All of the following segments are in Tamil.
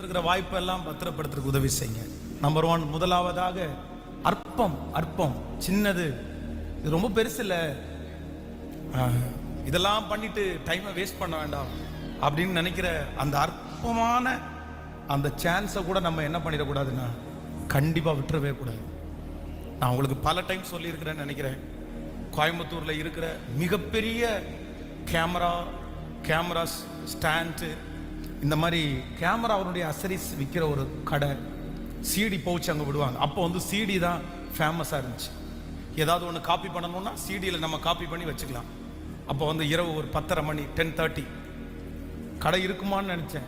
இருக்கிற வாய்ப்பெல்லாம் பத்திரப்படுத்துறதுக்கு உதவி செய்யுங்க. நம்பர் ஒன் முதலாவதாக அற்பம் அற்பம் சின்னது. இது ரொம்ப பெருசு இல்லை. இதெல்லாம் பண்ணிட்டு டைமை வேஸ்ட் பண்ண வேண்டாம் அப்படின்னு நினைக்கிற அந்த அற்பமான அந்த சான்ஸை கூட நம்ம என்ன பண்ணிடக்கூடாதுன்னா கண்டிப்பாக விட்டுறவே கூடாது. நான் உங்களுக்கு பல டைம் சொல்லியிருக்கிறேன்னு நினைக்கிறேன். கோயம்புத்தூரில் இருக்கிற மிகப்பெரிய கேமரா கேமராஸ் ஸ்டாண்டு இந்த மாதிரி கேமரா அவருடைய அசரிஸ் விற்கிற ஒரு கடை சிடி பவுச் அங்கே விடுவாங்க. அப்போ வந்து சிடி தான் ஃபேமஸாக இருந்துச்சு. ஏதாவது ஒன்று காப்பி பண்ணணும்னா சிடியில் நம்ம காப்பி பண்ணி வச்சுக்கலாம். அப்போ வந்து இரவு ஒரு பத்தரை மணி டென் தேர்ட்டி கடை இருக்குமான்னு நினச்சேன்.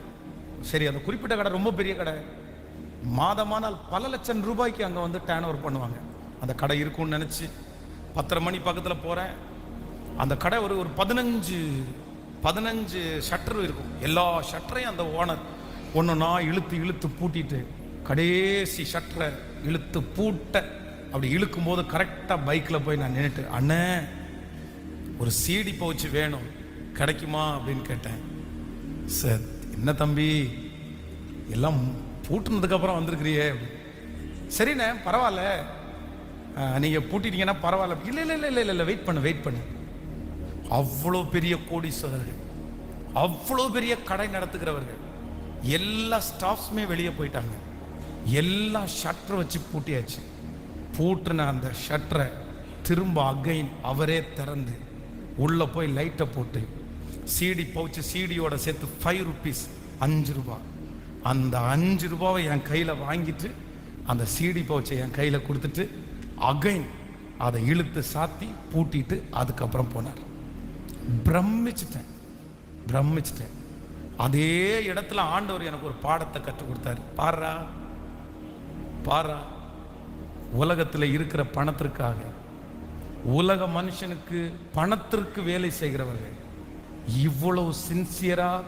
சரி அந்த குறிப்பிட்ட கடை ரொம்ப பெரிய கடை. மாதமானால் பல லட்சம் ரூபாய்க்கு அங்கே வந்து டேன் ஓவர் பண்ணுவாங்க. அந்த கடை இருக்கும்னு நினச்சி பத்தரை மணி பக்கத்தில் போகிறேன் அந்த கடை ஒரு ஒரு பதினஞ்சு பதினஞ்சு ஷட்டர் இருக்கும். எல்லா ஷட்டரையும் அந்த ஓனர் ஒன்றுனா இழுத்து இழுத்து பூட்டிட்டு கடைசி ஷட்டரை இழுத்து பூட்ட அப்படி இழுக்கும் போது கரெக்டாக பைக்கில் போய் நான் நின்றுட்டு அண்ணே ஒரு சீடி பவுச்சு வேணும். கிடைக்குமா? அப்படின்னு கேட்டேன். சார் என்ன தம்பி? எல்லாம் பூட்டினதுக்கப்புறம் வந்திருக்கிறியே சரிண்ணே பரவாயில்ல. நீங்கள் பூட்டிட்டீங்கன்னா பரவாயில்ல. இல்லை இல்லை இல்லை இல்லை இல்லை வெயிட் பண்ணு வெயிட் பண்ணு. அவ்வளோ பெரிய கோடீஸ்வரர்கள் அவ்வளோ பெரிய கடை நடத்துகிறவர்கள். எல்லா ஸ்டாஃப்ஸுமே வெளியே போயிட்டாங்க. எல்லா ஷட்டரை வச்சு பூட்டியாச்சு. பூட்டின அந்த ஷட்டரை திரும்ப அகைன் அவரே திறந்து உள்ளே போய் லைட்டை போட்டு சீடி பவுச்சு சீடியோட சேர்த்து ஃபைவ் ருபீஸ் அஞ்சு ரூபா. அந்த அஞ்சு ரூபாவை என் கையில் வாங்கிட்டு அந்த சீடி பவுச்சை என் கையில் கொடுத்துட்டு அகைன் அதை இழுத்து சாத்தி பூட்டிட்டு அதுக்கப்புறம் போனார். பிரமிச்சிட்டேன். பிரமிச்சிட்டேன். அதே இடத்துல ஆண்டவர் எனக்கு ஒரு பாடத்தை கற்றுக் கொடுத்தாரு. பாரா பாரா உலகத்தில் இருக்கிற பணத்திற்காக. உலக மனுஷனுக்கு பணத்திற்கு வேலை செய்கிறவர்கள். இவ்வளவு சின்சியரா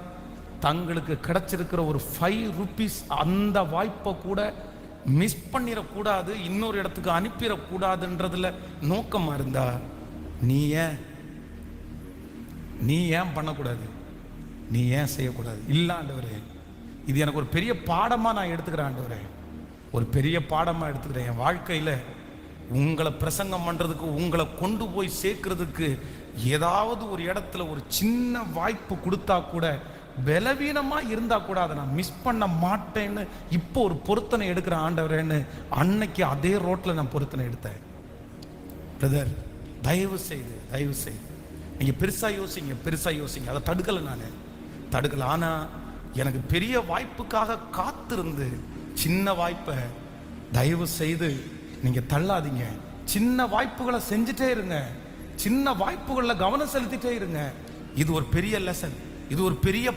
தங்களுக்கு கிடைச்சிருக்கிற ஒரு ஃபைவ் ருபீஸ் அந்த வாய்ப்பை கூட மிஸ் பண்ணிடக்கூடாது இன்னொரு இடத்துக்கு அனுப்பிடக்கூடாதுன்றதுல நோக்கமாக இருந்தா நீ ஏன் நீ ஏன் பண்ணக்கூடாது? நீ ஏன் செய்யக்கூடாது? இல்லை ஆண்டவரே இது எனக்கு ஒரு பெரிய பாடமாக நான் எடுத்துக்கிறேன் ஆண்டவரே. ஒரு பெரிய பாடமாக எடுத்துக்கிறேன். என் வாழ்க்கையில் உங்களை பிரசங்கம் பண்ணுறதுக்கு உங்களை கொண்டு போய் சேர்க்கறதுக்கு ஏதாவது ஒரு இடத்துல ஒரு சின்ன வாய்ப்பு கொடுத்தா கூட பலவீனமாக இருந்தால் கூட அதை நான் மிஸ் பண்ண மாட்டேன்னு இப்போ ஒரு பொருத்தனை எடுக்கிற ஆண்டவரேன்னு அன்னைக்கு அதே ரோட்டில் நான் பொருத்தனை எடுத்தேன். பிரதர் தயவு செய்து தயவு செய்து. நீங்கள் பெருசாக யோசிங்க பெருசாக யோசிங்க. அதை தடுக்கலை நான். தடுக்கலை. ஆனால் எனக்கு பெரிய வாய்ப்புக்காக காத்திருந்து சின்ன வாய்ப்பை தயவு செய்து நீங்கள் தள்ளாதீங்க. சின்ன வாய்ப்புகளை செஞ்சுட்டே இருங்க. சின்ன வாய்ப்புகளில் கவனம் செலுத்திட்டே இருங்க. இது ஒரு பெரிய லெசன் இது ஒரு பெரிய